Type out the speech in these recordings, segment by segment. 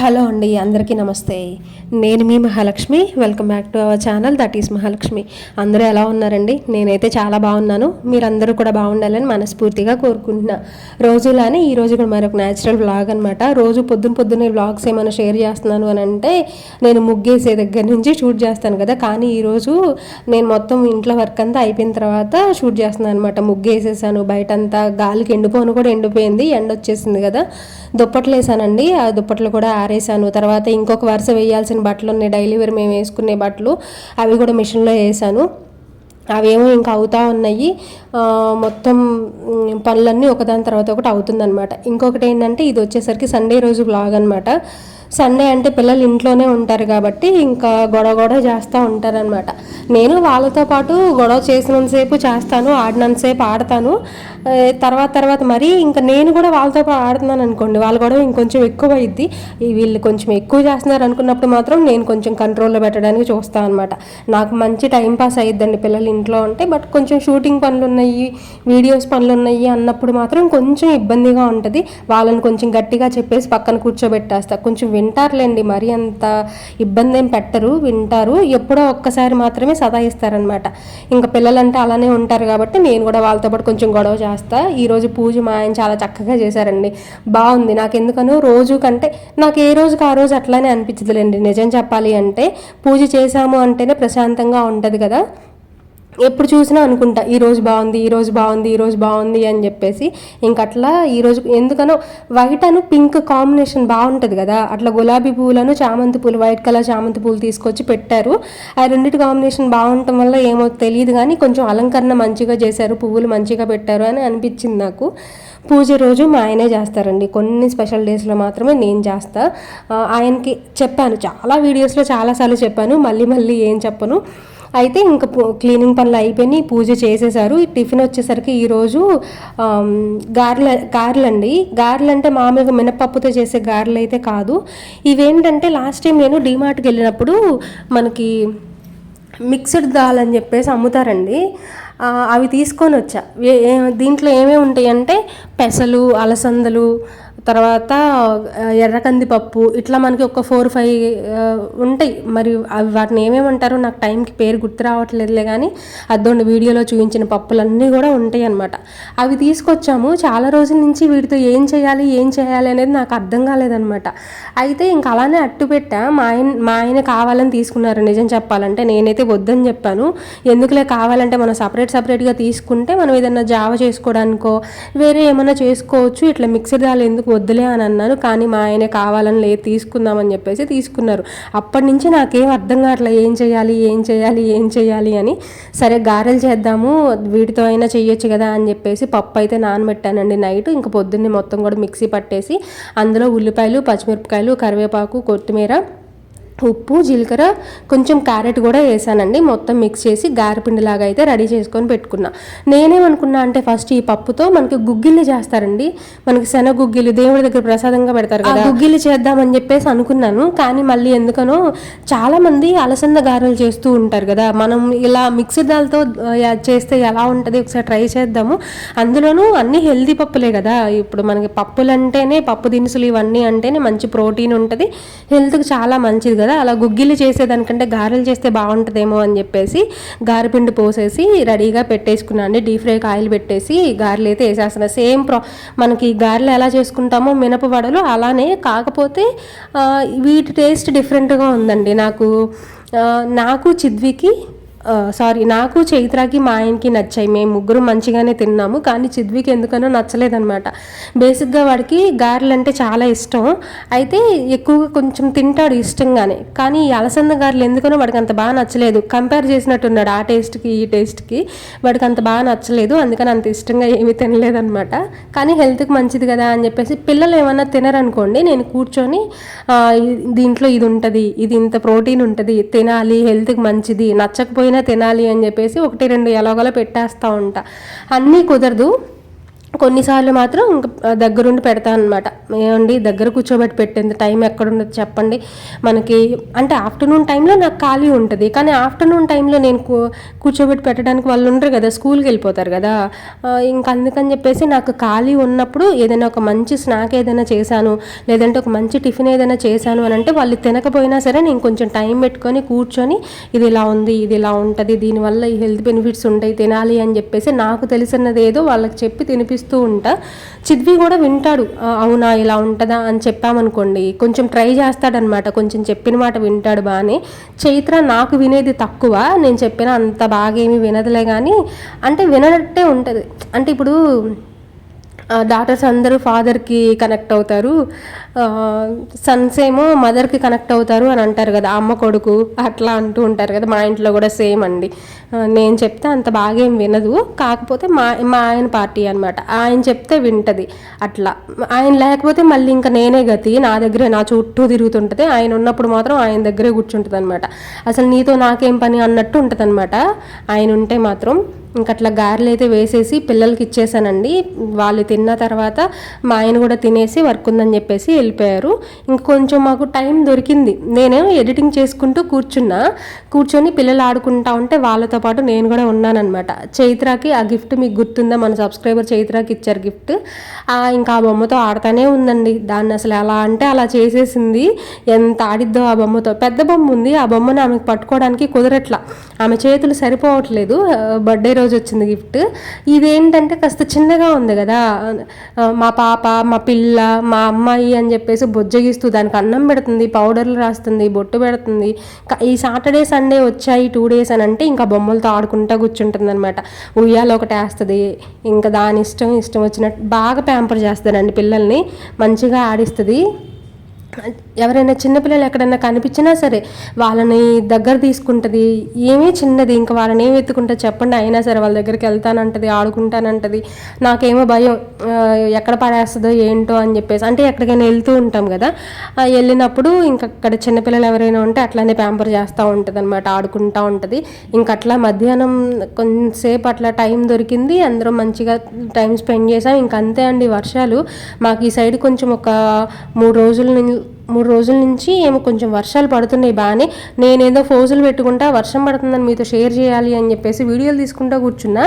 Hello అండి అందరికీ నమస్తే. నేను మీ Mahalakshmi. Welcome back to our channel that is Mahalakshmi. అందరూ ఎలా ఉన్నారండి? నేనైతే చాలా బాగున్నాను. మీరందరూ కూడా బాగుండాలని మనస్ఫూర్తిగా కోరుకుంటున్నా. రోజులానే ఈరోజు కూడా మరొక న్యాచురల్ వ్లాగ్ అనమాట రోజు పొద్దున పొద్దున్నే వ్లాగ్స్ ఏమైనా షేర్ చేస్తున్నాను అని అంటే నేను ముగ్గేసే దగ్గర నుంచి షూట్ చేస్తాను కదా. కానీ ఈరోజు నేను మొత్తం ఇంట్లో వర్క్ అంతా అయిపోయిన తర్వాత షూట్ చేస్తున్నాను అనమాట ముగ్గేసేసాను బయటంతా గాలికి ఎండిపోను కూడా ఎండిపోయింది ఎండ వచ్చేసింది కదా. దుప్పట్లు వేసానండి. ఆ దుప్పట్లు కూడా ఆరేసాను. తర్వాత ఇంకొక వరుస వేయాల్సిన బట్టలు ఉన్నాయి. డైలీ వేర్ మేము వేసుకునే బట్టలు అవి కూడా మిషన్లో వేసాను. అవేమో ఇంకా అవుతా ఉన్నాయి. మొత్తం పనులన్నీ ఒకదాని తర్వాత ఒకటి అవుతుందన్నమాట. ఇంకొకటి ఏంటంటే ఇది వచ్చేసరికి సండే రోజు బ్లాగ్ అనమాట సండే అంటే పిల్లలు ఇంట్లోనే ఉంటారు కాబట్టి ఇంకా గొడవ గొడవ చేస్తూ ఉంటారనమాట నేను వాళ్ళతో పాటు గొడవ చేసినంతసేపు చేస్తాను ఆడినంతసేపు ఆడతాను. తర్వాత తర్వాత మరి ఇంకా నేను కూడా వాళ్ళతో పాటు ఆడుతున్నాను అనుకోండి వాళ్ళు గొడవ ఇంకొంచెం ఎక్కువ అయింది వీళ్ళు కొంచెం ఎక్కువ చేస్తున్నారు అనుకున్నప్పుడు మాత్రం నేను కొంచెం కంట్రోల్లో పెట్టడానికి చూస్తాను అనమాట నాకు మంచి టైం పాస్ అయ్యిద్దండి పిల్లలు ఇంట్లో ఉంటే బట్ కొంచెం షూటింగ్ పనులు ఉన్నాయి వీడియోస్ పనులు ఉన్నాయి అన్నప్పుడు మాత్రం కొంచెం ఇబ్బందిగా ఉంటుంది. వాళ్ళని కొంచెం గట్టిగా చెప్పేసి పక్కన కూర్చోబెట్టేస్తా. కొంచెం వింటారులేండి మరీ అంత ఇబ్బంది ఏం పెట్టరు వింటారు. ఎప్పుడో ఒక్కసారి మాత్రమే సదాయిస్తారనమాట ఇంకా పిల్లలంటే అలానే ఉంటారు కాబట్టి నేను కూడా వాళ్ళతో పాటు కొంచెం గొడవ చేస్తా. ఈరోజు పూజ మా ఆయన చాలా చక్కగా చేశారండి. బాగుంది. నాకు ఎందుకనో రోజు కంటే నాకు ఏ రోజుకి ఆ రోజు అట్లానే అనిపించదులేండి. నిజం చెప్పాలి అంటే పూజ చేశాము అంటేనే ప్రశాంతంగా ఉంటుంది కదా. ఎప్పుడు చూసినా అనుకుంటా ఈ రోజు బాగుంది ఈ రోజు బాగుంది ఈ రోజు బాగుంది అని చెప్పేసి. ఇంక అట్లా ఈ రోజు ఎందుకనో వైట్ అను పింక్ కాంబినేషన్ బాగుంటుంది కదా. అట్లా గులాబీ పూలను చామంతి పూలు వైట్ కలర్ చామంతి పూలు తీసుకొచ్చి పెట్టారు. ఆ రెండింటి కాంబినేషన్ బాగుండటం వల్ల ఏమో తెలియదు కానీ కొంచెం అలంకరణ మంచిగా చేశారు పువ్వులు మంచిగా పెట్టారు అని అనిపించింది నాకు. పూజ రోజు మా ఆయనే చేస్తారండి. కొన్ని స్పెషల్ డేస్లో మాత్రమే నేను చేస్తా. ఆయనకి చెప్పాను. చాలా వీడియోస్లో చాలాసార్లు చెప్పాను. మళ్ళీ మళ్ళీ ఏం చెప్పను. అయితే ఇంకా క్లీనింగ్ పనులు అయిపోయినాయి. పూజ చేసేసారు. ఈ టిఫిన్ వచ్చేసరికి ఈరోజు గార్ల గారెల గారెలండి. గారెలు అంటే మామూలుగా మినపప్పుతో చేసే గారెలు అయితే కాదు. ఇవేంటంటే లాస్ట్ టైం నేను డీమార్ట్కి వెళ్ళినప్పుడు మనకి మిక్స్డ్ దాల్ అని చెప్పేసి అమ్ముతారండి. అవి తీసుకొని వచ్చా. దీంట్లో ఏమేమి ఉంటాయి అంటే పెసలు అలసందలు తర్వాత ఆ, ఎర్రకంది పప్పు ఇట్లా మనకి ఒక ఫోర్ ఫైవ్ ఉంటాయి. మరి అవి వాటిని ఏమేమంటారో నాకు టైంకి పేరు గుర్తు రావట్లేదులే కానీ అదొండి వీడియోలో చూపించిన పప్పులన్నీ కూడా ఉంటాయి అనమాట అవి తీసుకొచ్చాము. చాలా రోజుల నుంచి వీటితో ఏం చేయాలి ఏం చేయాలి అనేది నాకు అర్థం కాలేదన్నమాట. అయితే ఇంకా అలానే అట్టు పెట్టా. మా ఆయన మా ఆయన కావాలని తీసుకున్నారు. నిజం చెప్పాలంటే నేనైతే వద్దని చెప్పాను. ఎందుకులే కావాలంటే మనం సపరేట్ సపరేట్గా తీసుకుంటే మనం ఏదైనా జావ చేసుకోవడానికో వేరే ఏమైనా చేసుకోవచ్చు. ఇట్లా మిక్సర్ దాలు ఎందుకు వద్దులే అని అన్నాను. కానీ మా ఆయన కావాలని లేదు తీసుకుందామని చెప్పేసి తీసుకున్నారు. అప్పటి నుంచి నాకేం అర్థం కావట్లే ఏం చేయాలి ఏం చేయాలి ఏం చేయాలి అని. సరే గారెలు చేద్దాము వీటితో అయినా చేయొచ్చు కదా అని చెప్పేసి పప్పు అయితే నానబెట్టానండి నైట్. ఇంకా పొద్దున్నే మొత్తం కూడా మిక్సీ పట్టేసి అందులో ఉల్లిపాయలు పచ్చిమిరపకాయలు కరివేపాకు కొత్తిమీర ఉప్పు జీలకర్ర కొంచెం క్యారెట్ కూడా వేసానండి. మొత్తం మిక్స్ చేసి గారెపిండిలాగా అయితే రెడీ చేసుకొని పెట్టుకున్నా. నేనేమనుకున్నా అంటే ఫస్ట్ ఈ పప్పుతో మనకి గుగ్గిళ్ళు చేస్తారండి. మనకి శనగ గుగ్గిళ్ళు దేవుడి దగ్గర ప్రసాదంగా పెడతారు కదా. గుగ్గిళ్ళు చేద్దామని చెప్పేసి అనుకున్నాను. కానీ మళ్ళీ ఎందుకనో చాలా మంది అలసంద గారెలు చేస్తూ ఉంటారు కదా. మనం ఇలా మిక్సీ దాల్తో చేస్తే ఎలా ఉంటుంది? ఒకసారి ట్రై చేద్దాము. అందులోనూ అన్ని హెల్దీ పప్పులే కదా. ఇప్పుడు మనకి పప్పులు అంటేనే పప్పు దినుసులు ఇవన్నీ అంటేనే మంచి ప్రోటీన్ ఉంటుంది. హెల్త్కి చాలా మంచిది కదా. అలా గుగ్గిలు చేసేదానికంటే గారెలు చేస్తే బాగుంటుందేమో అని చెప్పేసి గారెపిండి పోసేసి రెడీగా పెట్టేసుకున్నాను అండి. డీప్ ఫ్రైకి ఆయిల్ పెట్టేసి గారెలు అయితే వేసేస్తున్నా. సేమ్ ప్రా మనకి గారెలు ఎలా చేసుకుంటామో మినప వడలు అలానే కాకపోతే వీటి టేస్ట్ డిఫరెంట్గా ఉందండి. నాకు నాకు చిద్వికి సారీ నాకు చైత్రాకి మా ఆయనకి నచ్చాయి. మేము ముగ్గురు మంచిగానే తిన్నాము కానీ చిద్వికి ఎందుకనో నచ్చలేదనమాట బేసిక్గా వాడికి గారెలు అంటే చాలా ఇష్టం. అయితే ఎక్కువగా కొంచెం తింటాడు ఇష్టంగానే. కానీ ఈ అలసంద గారెలు ఎందుకనో వాడికి అంత బాగా నచ్చలేదు. కంపేర్ చేసినట్టున్నాడు ఆ టేస్ట్కి ఈ టేస్ట్కి. వాడికి అంత బాగా నచ్చలేదు అందుకని అంత ఇష్టంగా ఏమీ తినలేదనమాట కానీ హెల్త్కి మంచిది కదా అని చెప్పేసి పిల్లలు ఏమన్నా తినరనుకోండి నేను కూర్చొని దీంట్లో ఇది ఉంటుంది ఇది ఇంత ప్రోటీన్ ఉంటుంది తినాలి హెల్త్కి మంచిది నచ్చకపోయినా తినాలి అని చెప్పేసి ఒకటి రెండు ఎలాగోలా పెట్టేస్తూ ఉంటా. అన్నీ కుదరదు. కొన్నిసార్లు మాత్రం ఇంకా దగ్గరుండి పెడతాను అనమాట ఏమండి దగ్గర కూర్చోబెట్టి పెట్టింది టైం ఎక్కడుండదు చెప్పండి. మనకి అంటే ఆఫ్టర్నూన్ టైంలో నాకు ఖాళీ ఉంటుంది. కానీ ఆఫ్టర్నూన్ టైంలో నేను కూర్చోబెట్టి పెట్టడానికి వాళ్ళు ఉండరు కదా స్కూల్కి వెళ్ళిపోతారు కదా. ఇంకా అందుకని చెప్పేసి నాకు ఖాళీ ఉన్నప్పుడు ఏదైనా ఒక మంచి స్నాక్ ఏదైనా చేశాను లేదంటే ఒక మంచి టిఫిన్ ఏదైనా చేశాను అని అంటే వాళ్ళు తినకపోయినా సరే నేను కొంచెం టైం పెట్టుకొని కూర్చొని ఇది ఇలా ఉంది ఇది ఇలా ఉంటుంది దీనివల్ల ఈ హెల్త్ బెనిఫిట్స్ ఉంటాయి తినాలి అని చెప్పేసి నాకు తెలిసినది ఏదో వాళ్ళకి చెప్పి తినిపిస్తూ ఉంటా. చిద్వి కూడా వింటాడు అవునా ఇలా ఉంటుందా అని చెప్పామనుకోండి కొంచెం ట్రై చేస్తాడనమాట. కొంచెం చెప్పిన మాట వింటాడు బాగానే చైత్ర నాకు వినేది తక్కువ నేను చెప్పిన అంత బాగా ఏమి వినదులే కానీ అంటే వినట్టే ఉంటుంది. అంటే ఇప్పుడు డాటర్స్ అందరూ ఫాదర్కి కనెక్ట్ అవుతారు. సన్స్ ఏమో మదర్కి కనెక్ట్ అవుతారు అని అంటారు కదా అమ్మ కొడుకు అట్లా అంటూ ఉంటారు కదా మా ఇంట్లో కూడా సేమ్ అండి. నేను చెప్తే అంత బాగా ఏం వినదు. కాకపోతే మా మా ఆయన పార్టీ అనమాట ఆయన చెప్తే వింటది అట్లా. ఆయన లేకపోతే మళ్ళీ ఇంకా నేనే గతి నా దగ్గరే నా చుట్టూ తిరుగుతుంటుంది. ఆయన ఉన్నప్పుడు మాత్రం ఆయన దగ్గరే కూర్చుంటుంది అనమాట అసలు నీతో నాకేం పని అన్నట్టు ఉంటుంది అనమాట ఆయన ఉంటే మాత్రం ఇంక అట్లా గారెలు అయితే వేసేసి పిల్లలకి ఇచ్చేసానండి. వాళ్ళు తిన్న తర్వాత మా ఆయన కూడా తినేసి వర్క్ ఉందని చెప్పేసి వెళ్ళిపోయారు. ఇంకొంచెం మాకు టైం దొరికింది. నేనేమో ఎడిటింగ్ చేసుకుంటూ కూర్చున్నా. కూర్చొని పిల్లలు ఆడుకుంటా ఉంటే వాళ్ళతో పాటు నేను కూడా ఉన్నానన్నమాట. చైత్రాకి ఆ గిఫ్ట్ మీకు గుర్తుందా? మన సబ్స్క్రైబర్ చైత్రాకి ఇచ్చారు గిఫ్ట్. ఇంకా ఆ బొమ్మతో ఆడుతానే ఉందండి. దాన్ని అసలు ఎలా అంటే అలా చేసేసింది. ఎంత ఆడిద్దో ఆ బొమ్మతో. పెద్ద బొమ్మ ఉంది. ఆ బొమ్మను ఆమెకు పట్టుకోవడానికి కుదరట్లా. ఆమె చేతులు సరిపోవట్లేదు. బర్త్డే రోజు వచ్చింది గిఫ్ట్. ఇదేంటంటే కాస్త చిన్నగా ఉంది కదా. మా పాప మా పిల్ల మా అమ్మాయి అని అని చెప్పేసి బొజ్జగిస్తూ దానికి అన్నం పెడుతుంది పౌడర్లు రాస్తుంది బొట్టు పెడుతుంది. ఈ సాటర్డే సండే వచ్చాయి టూ డేస్ అని అంటే ఇంకా బొమ్మలతో ఆడుకుంటా కూర్చుంటుంది అనమాట ఉయ్యాలు ఒకటి వేస్తుంది ఇంకా దాని ఇష్టం ఇష్టం వచ్చినట్టు బాగా ప్యాంపర్ చేస్తానండి పిల్లల్ని మంచిగా ఆడిస్తుంది. ఎవరైనా చిన్నపిల్లలు ఎక్కడైనా కనిపించినా సరే వాళ్ళని దగ్గర తీసుకుంటుంది. ఏమీ చిన్నది. ఇంకా వాళ్ళని ఏమి ఎత్తుకుంటా చెప్పండి. అయినా సరే వాళ్ళ దగ్గరికి వెళ్తానంటది ఆడుకుంటానంటది. నాకేమో భయం. ఎక్కడ పడేస్తుందో ఏంటో అని చెప్పేసి. అంటే ఎక్కడికైనా వెళ్తూ ఉంటాం కదా. వెళ్ళినప్పుడు ఇంక అక్కడ చిన్నపిల్లలు ఎవరైనా ఉంటే అట్లానే ప్యాంపర్ చేస్తూ ఉంటుంది అనమాట ఆడుకుంటూ ఉంటుంది. ఇంక అట్లా మధ్యాహ్నం కొంతసేపు అట్లా టైం దొరికింది. అందరం మంచిగా టైం స్పెండ్ చేసాం. ఇంక అంతే అండి వర్షాలు. మాకు ఈ సైడ్ కొంచెం ఒక మూడు రోజుల నుంచి మూడు రోజుల నుంచి ఏమో కొంచెం వర్షాలు పడుతున్నాయి బాగానే నేనేదో ఫోజులు పెట్టుకుంటా వర్షం పడుతుందని మీతో షేర్ చేయాలి అని చెప్పేసి వీడియోలు తీసుకుంటా కూర్చున్నా.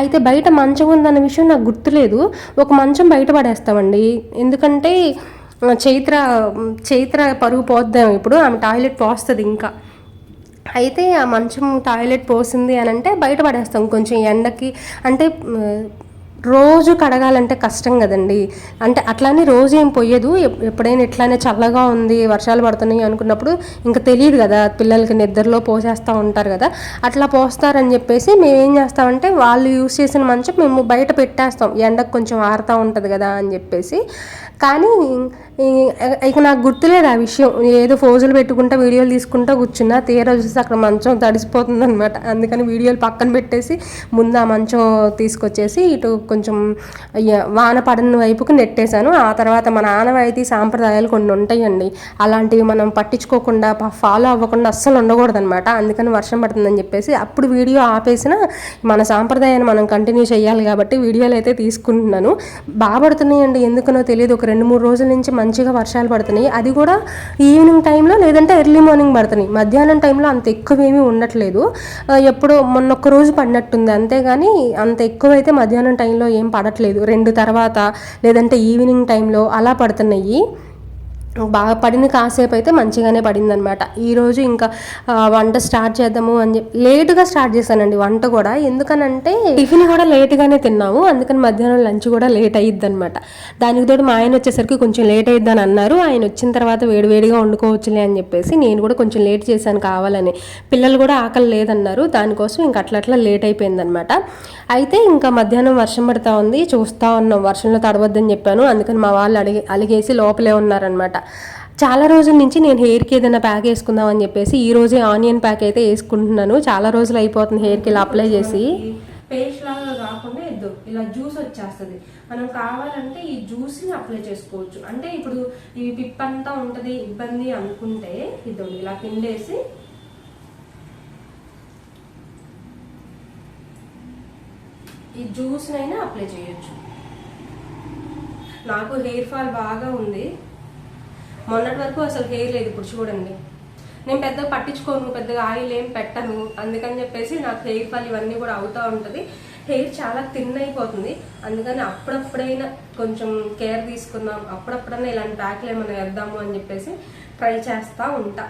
అయితే బయట మంచం ఉందన్న విషయం నాకు గుర్తులేదు. ఒక మంచం బయట పడేస్తామండి. ఎందుకంటే చైత్ర చైత్ర పరుగు పోద్దాం ఇప్పుడు. ఆమె టాయిలెట్ పోస్తుంది ఇంకా. అయితే ఆ మంచం టాయిలెట్ పోసింది అని అంటే బయట పడేస్తాం కొంచెం ఎండకి. అంటే రోజు కడగాలంటే కష్టం కదండి. అంటే అట్లానే రోజు ఏం పోయేదు ఎప్పుడైనా ఇట్లానే చల్లగా ఉంది వర్షాలు పడుతున్నాయి అనుకున్నప్పుడు ఇంకా తెలియదు కదా పిల్లలకి నిద్రలో పోసేస్తూ ఉంటారు కదా. అట్లా పోస్తారని చెప్పేసి మేము ఏం చేస్తామంటే వాళ్ళు యూస్ చేసిన మంచం మేము బయట పెట్టేస్తాం. ఎండకు కొంచెం ఆరుతూ ఉంటుంది కదా అని చెప్పేసి. కానీ ఇక నాకు గుర్తులేదు ఆ విషయం. ఏదో ఫోజులు పెట్టుకుంటా వీడియోలు తీసుకుంటా కూర్చున్నా తీరా చూసి అక్కడ మంచం తడిసిపోతుంది అనమాట అందుకని వీడియోలు పక్కన పెట్టేసి ముందు ఆ మంచం తీసుకొచ్చేసి ఇటు కొంచెం అయ్య, వాన పడని వైపుకు నెట్టేశాను. ఆ తర్వాత మన ఆనవాయితీ సాంప్రదాయాలు కొన్ని ఉంటాయండి. అలాంటివి మనం పట్టించుకోకుండా ఫాలో అవ్వకుండా అస్సలు ఉండకూడదనమాట అందుకని వర్షం పడుతుందని చెప్పేసి అప్పుడు వీడియో ఆపేసిన మన సాంప్రదాయాన్ని మనం కంటిన్యూ చేయాలి కాబట్టి వీడియోలు అయితే తీసుకుంటున్నాను. బాగా పడుతున్నాయండి. ఎందుకనో తెలియదు. ఒక రెండు మూడు రోజుల నుంచి మంచిగా వర్షాలు పడుతున్నాయి. అది కూడా ఈవినింగ్ టైంలో లేదంటే ఎర్లీ మార్నింగ్ పడుతున్నాయి. మధ్యాహ్నం టైంలో అంత ఎక్కువ ఏమీ ఉండట్లేదు ఎప్పుడో మొన్న ఒక్క రోజు పడినట్టుంది. అంతేగాని అంత ఎక్కువైతే మధ్యాహ్నం టైంలో ఏం పడట్లేదు. రెండు తర్వాత లేదంటే ఈవినింగ్ టైంలో అలా పడుతున్నాయి. బాగా పడిన కాసేపు అయితే మంచిగానే పడిందనమాట ఈరోజు ఇంకా వంట స్టార్ట్ చేద్దాము అని చెప్పి లేటుగా స్టార్ట్ చేశానండి వంట కూడా. ఎందుకనంటే టిఫిన్ కూడా లేటుగానే తిన్నాము. అందుకని మధ్యాహ్నం లంచ్ కూడా లేట్ అయ్యిద్ది అనమాట దానికి తోడు మా ఆయన వచ్చేసరికి కొంచెం లేట్ అయ్యిద్దని అన్నారు. ఆయన వచ్చిన తర్వాత వేడివేడిగా వండుకోవచ్చులే అని చెప్పేసి నేను కూడా కొంచెం లేట్ చేశాను కావాలని. పిల్లలు కూడా ఆకలి లేదన్నారు. దానికోసం ఇంకా అట్లా అట్లా లేట్ అయిపోయిందనమాట అయితే ఇంకా మధ్యాహ్నం వర్షం పడతా ఉంది. చూస్తూ ఉన్నాం. వర్షంలో తడవద్దని చెప్పాను. అందుకని మా వాళ్ళు అడిగి అలిగేసి లోపలే ఉన్నారనమాట చాలా రోజుల నుంచి నేను హెయిర్కి ఏదైనా ప్యాక్ వేసుకుందాం అని చెప్పేసి ఈ రోజే ఆనియన్ ప్యాక్ అయితే వేసుకుంటున్నాను. చాలా రోజులు అయిపోతుంది హెయిర్కి ఇలా అప్లై చేసి. పేస్ట్ లాగా కాకుండా ఇద్దు ఇలా జ్యూస్ వచ్చేస్తుంది. మనం కావాలంటే ఈ జ్యూస్ని అప్లై చేసుకోవచ్చు. అంటే ఇప్పుడు ఈ పిప్ అంతా ఉంటుంది ఇబ్బంది అనుకుంటే ఇద్దండి ఇలా పిండేసి. ఈ జ్యూస్నైనా అప్లై చేయొచ్చు. నాకు హెయిర్ ఫాల్ బాగా ఉంది. మొన్నటి వరకు అసలు హెయిర్ లేదు ఇప్పుడు చూడండి. నేను పెద్దగా పట్టించుకోను పెద్దగా ఆయిల్ ఏం పెట్టను. అందుకని చెప్పేసి నాకు హెయిర్ ఫాల్ ఇవన్నీ కూడా అవుతూ ఉంటుంది. హెయిర్ చాలా థిన్ అయిపోతుంది. అందుకని అప్పుడప్పుడైనా కొంచెం కేర్ తీసుకుందాం. అప్పుడప్పుడైనా ఇలాంటి ప్యాక్లు ఏమైనా వేద్దాము అని చెప్పేసి ట్రై చేస్తూ ఉంటా.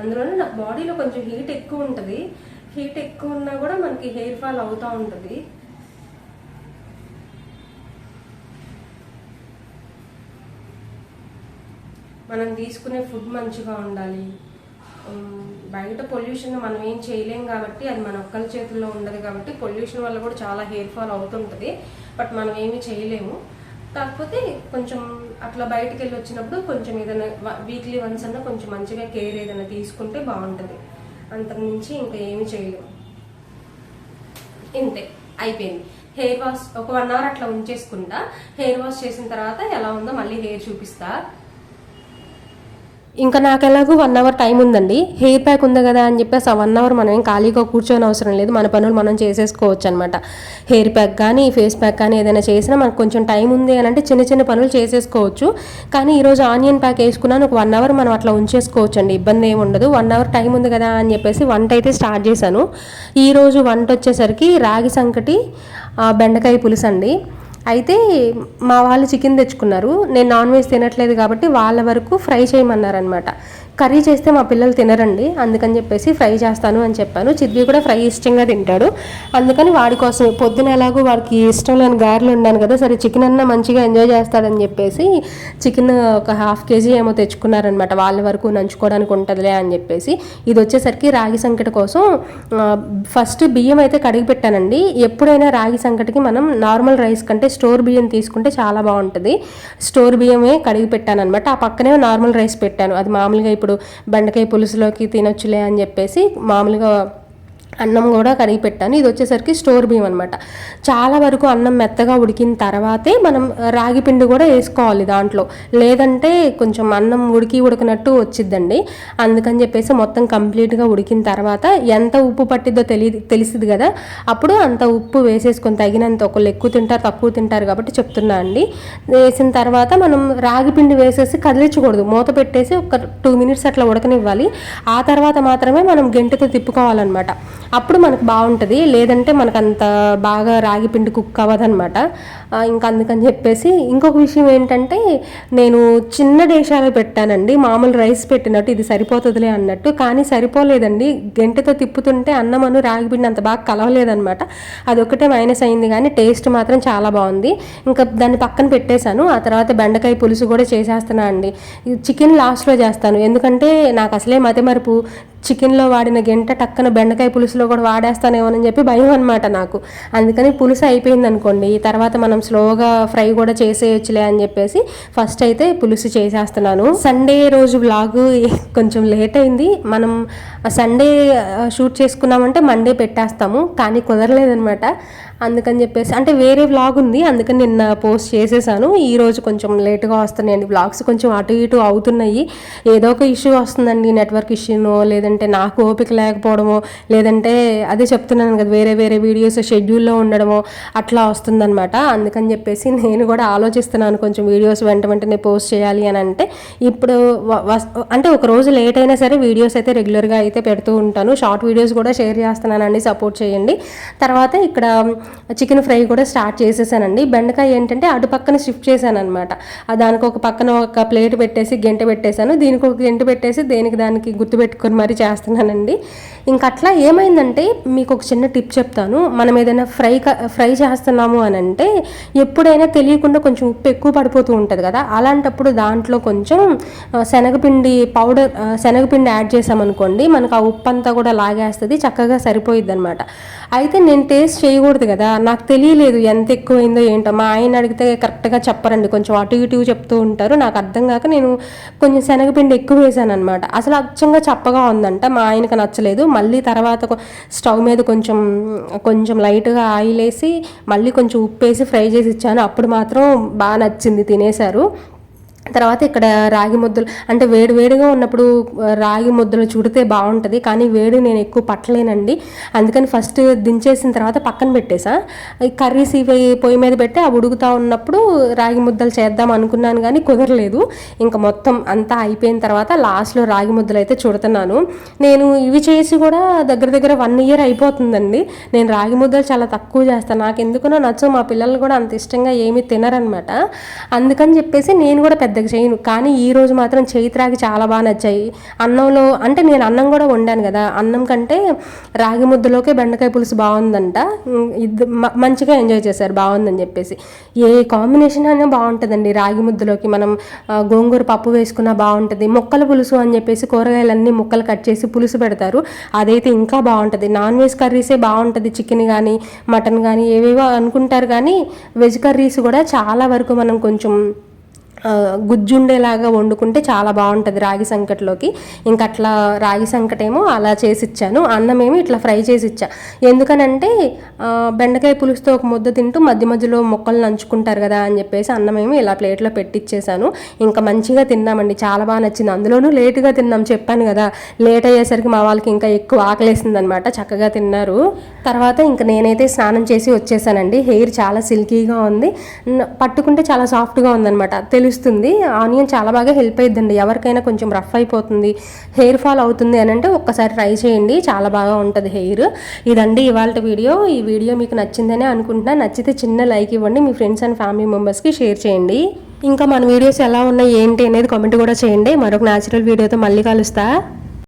అందులోనే నాకు బాడీలో కొంచెం హీట్ ఎక్కువ ఉంటుంది. హీట్ ఎక్కువ ఉన్నా కూడా మనకి హెయిర్ ఫాల్ అవుతూ ఉంటుంది. మనం తీసుకునే ఫుడ్ మంచిగా ఉండాలి. బయట పొల్యూషన్ మనం ఏం చేయలేం కాబట్టి అది మన ఒక్కరి చేతుల్లో ఉండదు కాబట్టి పొల్యూషన్ వల్ల కూడా చాలా హెయిర్ ఫాల్ అవుతుంటుంది. బట్ మనం ఏమీ చేయలేము. కాకపోతే కొంచెం అట్లా బయటకు వెళ్ళి వచ్చినప్పుడు కొంచెం ఏదైనా వీక్లీ వన్స్ అన్నా కొంచెం మంచిగా కేర్ ఏదైనా తీసుకుంటే బాగుంటుంది. అంతకుమించి ఇంకా ఏమి చేయలేము ఇంతే అయిపోయింది. హెయిర్ వాష్ ఒక వన్ అవర్ అట్లా ఉంచేసుకుంటా. హెయిర్ వాష్ చేసిన తర్వాత ఎలా ఉందో మళ్ళీ హెయిర్ చూపిస్తా. ఇంకా నాకు ఎలాగో వన్ అవర్ టైం ఉందండి. హెయిర్ ప్యాక్ ఉంది కదా అని చెప్పేసి ఆ వన్ అవర్ మనం ఏం ఖాళీగా కూర్చొని అవసరం లేదు. మన పనులు మనం చేసేసుకోవచ్చు అనమాట హెయిర్ ప్యాక్ కానీ ఫేస్ ప్యాక్ కానీ ఏదైనా చేసినా మనకు కొంచెం టైం ఉంది అని అంటే చిన్న చిన్న పనులు చేసేసుకోవచ్చు. కానీ ఈరోజు ఆనియన్ ప్యాక్ వేసుకున్నాను. ఒక వన్ అవర్ మనం అట్లా ఉంచేసుకోవచ్చు అండి ఇబ్బంది ఏమి ఉండదు. వన్ అవర్ టైం ఉంది కదా అని చెప్పేసి వంట అయితే స్టార్ట్ చేశాను. ఈరోజు వంట వచ్చేసరికి రాగి సంకటి బెండకాయ పులుసు అండి అయితే మా వాళ్ళు చికెన్ తెచ్చుకున్నారు. నేను నాన్ వెజ్ తినట్లేదు కాబట్టి వాళ్ళ వరకు ఫ్రై చేయమన్నారనమాట కర్రీ చేస్తే మా పిల్లలు తినరండి. అందుకని చెప్పేసి ఫ్రై చేస్తాను అని చెప్పాను. చిద్వి కూడా ఫ్రై ఇష్టంగా తింటాడు. అందుకని వాడి కోసం పొద్దున ఎలాగో వాడికి ఇష్టం లేని గారెలు ఉన్నాను కదా సరే చికెన్ అన్న మంచిగా ఎంజాయ్ చేస్తాడని చెప్పేసి చికెన్ ఒక హాఫ్ కేజీ ఏమో తెచ్చుకున్నారనమాట వాళ్ళ వరకు నంచుకోవడానికి ఉంటుందిలే అని చెప్పేసి. ఇది వచ్చేసరికి రాగి సంకట కోసం ఫస్ట్ బియ్యం అయితే కడిగి పెట్టానండి. ఎప్పుడైనా రాగి సంకటికి మనం నార్మల్ రైస్ కంటే స్టోర్ బియ్యం తీసుకుంటే చాలా బాగుంటుంది. స్టోర్ బియ్యమే కడిగి పెట్టాను అనమాట ఆ పక్కనే నార్మల్ రైస్ పెట్టాను. అది మామూలుగా ఇప్పుడు బెండకాయ పులుసులోకి తినొచ్చులే అని చెప్పేసి మామూలుగా అన్నం కూడా కడిగి పెట్టాను. ఇది వచ్చేసరికి స్టోర్ బియ్యం అనమాట చాలా వరకు అన్నం మెత్తగా ఉడికిన తర్వాతే మనం రాగి పిండి కూడా వేసుకోవాలి దాంట్లో. లేదంటే కొంచెం అన్నం ఉడికి ఉడకనట్టు వచ్చిద్దండి. అందుకని చెప్పేసి మొత్తం కంప్లీట్గా ఉడికిన తర్వాత ఎంత ఉప్పు పట్టిద్దో తెలియదు తెలిసింది కదా. అప్పుడు అంత ఉప్పు వేసేసుకొని తగినంత ఒకళ్ళు ఎక్కువ తింటారు తక్కువ తింటారు కాబట్టి చెప్తున్నా అండి. వేసిన తర్వాత మనం రాగి పిండి వేసేసి కదిలించకూడదు. మూత పెట్టేసి ఒక టూ మినిట్స్ అట్లా ఉడకనివ్వాలి. ఆ తర్వాత మాత్రమే మనం గెంటతో తిప్పుకోవాలన్నమాట. అప్పుడు మనకు బాగుంటుంది. లేదంటే మనకు అంత బాగా రాగి పిండి కుక్ అవ్వదనమాట ఇంకా అందుకని చెప్పేసి ఇంకొక విషయం ఏంటంటే నేను చిన్న దేశాలు పెట్టానండి. మామూలు రైస్ పెట్టినట్టు ఇది సరిపోతుందిలే అన్నట్టు. కానీ సరిపోలేదండి. గెంటతో తిప్పుతుంటే అన్నం అను రాగి పిండి అంత బాగా కలవలేదన్నమాట. అదొకటే మైనస్ అయింది కానీ టేస్ట్ మాత్రం చాలా బాగుంది. ఇంకా దాన్ని పక్కన పెట్టేశాను. ఆ తర్వాత బెండకాయ పులుసు కూడా చేసేస్తున్నా అండి. చికెన్ లాస్ట్లో చేస్తాను. ఎందుకంటే నాకు అసలే మతిమరుపు చికెన్లో వాడిన గంట టక్కన బెండకాయ పులుసులో కూడా వాడేస్తానేమోనని చెప్పి భయం అనమాట నాకు. అందుకని పులుసు అయిపోయింది అనుకోండి తర్వాత మనం స్లోగా ఫ్రై కూడా చేసేయచ్చులే అని చెప్పేసి ఫస్ట్ అయితే పులుసు చేసేస్తున్నాను. సండే రోజు బ్లాగ్ కొంచెం లేట్ అయింది. మనం సండే షూట్ చేసుకున్నామంటే మండే పెట్టేస్తాము కానీ కుదరలేదనమాట అందుకని చెప్పేసి అంటే వేరే వ్లాగ్ ఉంది అందుకని నిన్న పోస్ట్ చేసేసాను. ఈరోజు కొంచెం లేట్గా వస్తున్నాయండి వ్లాగ్స్ కొంచెం అటు ఇటు అవుతున్నాయి. ఏదో ఒక ఇష్యూ వస్తుందండి నెట్వర్క్ ఇష్యూనో లేదంటే నాకు ఓపిక లేకపోవడమో లేదంటే అదే చెప్తున్నాను కదా వేరే వేరే వీడియోస్ షెడ్యూల్లో ఉండడమో అట్లా వస్తుందన్నమాట. అందుకని చెప్పేసి నేను కూడా ఆలోచిస్తున్నాను కొంచెం వీడియోస్ వెంట వెంటనే పోస్ట్ చేయాలి అని అంటే. ఇప్పుడు వ- అంటే ఒక రోజు లేట్ అయినా సరే వీడియోస్ అయితే రెగ్యులర్గా అయితే పెడుతూ ఉంటాను. షార్ట్ వీడియోస్ కూడా షేర్ చేస్తున్నానండి సపోర్ట్ చేయండి. తర్వాత ఇక్కడ చికెన్ ఫ్రై కూడా స్టార్ట్ చేసేసానండి. బెండకాయ ఏంటంటే అటు పక్కన షిఫ్ట్ చేశాను అనమాట దానికి ఒక పక్కన ఒక ప్లేట్ పెట్టేసి గెంట పెట్టేశాను. దీనికి ఒక గెంట పెట్టేసి దేనికి దానికి గుర్తుపెట్టుకొని మరీ చేస్తున్నానండి. ఇంకా అట్లా ఏమైందంటే మీకు ఒక చిన్న టిప్ చెప్తాను. మనం ఏదైనా ఫ్రై ఫ్రై చేస్తున్నాము అని అంటే ఎప్పుడైనా తెలియకుండా కొంచెం ఉప్పు ఎక్కువ పడిపోతూ ఉంటుంది కదా. అలాంటప్పుడు దాంట్లో కొంచెం శనగపిండి పౌడర్ శనగపిండి యాడ్ చేసామనుకోండి మనకు ఆ ఉప్పు అంతా కూడా లాగేస్తుంది చక్కగా సరిపోయిద్ది అనమాట అయితే నేను టేస్ట్ చేయకూడదు కదా. నాకు తెలియలేదు ఎంత ఎక్కువైందో ఏంటో. మా ఆయన అడిగితే కరెక్ట్గా చెప్పరండి. కొంచెం అటు ఇటు చెప్తూ ఉంటారు. నాకు అర్థం కాక నేను కొంచెం శనగపిండి ఎక్కువ వేసాను అనమాట అసలు అచ్చంగా చప్పగా ఉందంట. మా ఆయనకు నచ్చలేదు. మళ్ళీ తర్వాత స్టవ్ మీద కొంచెం కొంచెం లైట్గా ఆయిల్ వేసి మళ్ళీ కొంచెం ఉప్పు వేసి ఫ్రై చేసి ఇచ్చాను. అప్పుడు మాత్రం బాగా నచ్చింది తినేశారు. తర్వాత ఇక్కడ రాగి ముద్దలు అంటే వేడి వేడిగా ఉన్నప్పుడు రాగి ముద్దలు చుడితే బాగుంటుంది కానీ వేడి నేను ఎక్కువ పట్టలేనండి. అందుకని ఫస్ట్ దించేసిన తర్వాత పక్కన పెట్టేసా. ఈ కర్రీస్ ఇవి పొయ్యి మీద పెట్టి అవి ఉడుకుతా ఉన్నప్పుడు రాగి ముద్దలు చేద్దాం అనుకున్నాను కానీ కుదరలేదు. ఇంకా మొత్తం అంతా అయిపోయిన తర్వాత లాస్ట్లో రాగి ముద్దలు అయితే చుడుతున్నాను. నేను ఇవి చేసి కూడా దగ్గర దగ్గర వన్ ఇయర్ అయిపోతుందండి. నేను రాగి ముద్దలు చాలా తక్కువ చేస్తాను. నాకు ఎందుకునో నచ్చవు మా పిల్లలు కూడా అంత ఇష్టంగా ఏమీ తినరనమాట అందుకని చెప్పేసి నేను కూడా పెద్ద పెద్దగా చేయను. కానీ ఈ రోజు మాత్రం చైత్రాకి చాలా బాగా నచ్చాయి. అన్నంలో అంటే నేను అన్నం కూడా వండాను కదా. అన్నం కంటే రాగి ముద్దలోకే బెండకాయ పులుసు బాగుందంట. ఇది మంచిగా ఎంజాయ్ చేశారు. బాగుందని చెప్పేసి. ఏ కాంబినేషన్ అయినా బాగుంటుందండి రాగి ముద్దలోకి. మనం గోంగూర పప్పు వేసుకున్నా బాగుంటుంది. మొక్కల పులుసు అని చెప్పేసి కూరగాయలన్నీ ముక్కలు కట్ చేసి పులుసు పెడతారు. అదైతే ఇంకా బాగుంటుంది. నాన్ వెజ్ కర్రీసే బాగుంటుంది చికెన్ కానీ మటన్ కానీ ఏవేవో అనుకుంటారు కానీ వెజ్ కర్రీస్ కూడా చాలా వరకు మనం కొంచెం గుజ్జుండేలాగా వండుకుంటే చాలా బాగుంటుంది రాగి సంకట్లోకి. ఇంక అట్లా రాగి సంకటేమో అలా చేసి ఇచ్చాను అన్నమేమి ఇట్లా ఫ్రై చేసి ఇచ్చా ఎందుకనంటే బెండకాయ పులుసుతో ఒక ముద్ద తింటూ మధ్య మధ్యలో మొక్కలు నంచుకుంటారు కదా అని చెప్పేసి అన్నం ఏమో ఇలా ప్లేట్లో పెట్టిచ్చేసాను. ఇంకా మంచిగా తిన్నామండి. చాలా బాగా నచ్చింది. అందులోనూ లేటుగా తిన్నాం చెప్పాను కదా. లేట్ అయ్యేసరికి మా వాళ్ళకి ఇంకా ఎక్కువ ఆకలేసింది అనమాట చక్కగా తిన్నారు. తర్వాత ఇంకా నేనైతే స్నానం చేసి వచ్చేసానండి. హెయిర్ చాలా సిల్కీగా ఉంది. పట్టుకుంటే చాలా సాఫ్ట్గా ఉందన్నమాట తెలుస్తుంది ఆనియన్ చాలా బాగా హెల్ప్ అయిద్దండి. ఎవరికైనా కొంచెం రఫ్ అయిపోతుంది. హెయిర్ ఫాల్ అవుతుంది అని అంటే ఒక్కసారి ట్రై చేయండి. చాలా బాగా ఉంటుంది హెయిర్. ఇదండి ఇవాళ వీడియో. ఈ వీడియో మీకు నచ్చిందని అనుకుంటున్నా. నచ్చితే చిన్న లైక్ ఇవ్వండి. మీ ఫ్రెండ్స్ అండ్ ఫ్యామిలీ మెంబర్స్కి షేర్ చేయండి. ఇంకా మన వీడియోస్ ఎలా ఉన్నాయి ఏంటి అనేది కామెంట్ కూడా చేయండి. మరొక న్యాచురల్ వీడియోతో మళ్ళీ కలుస్తా.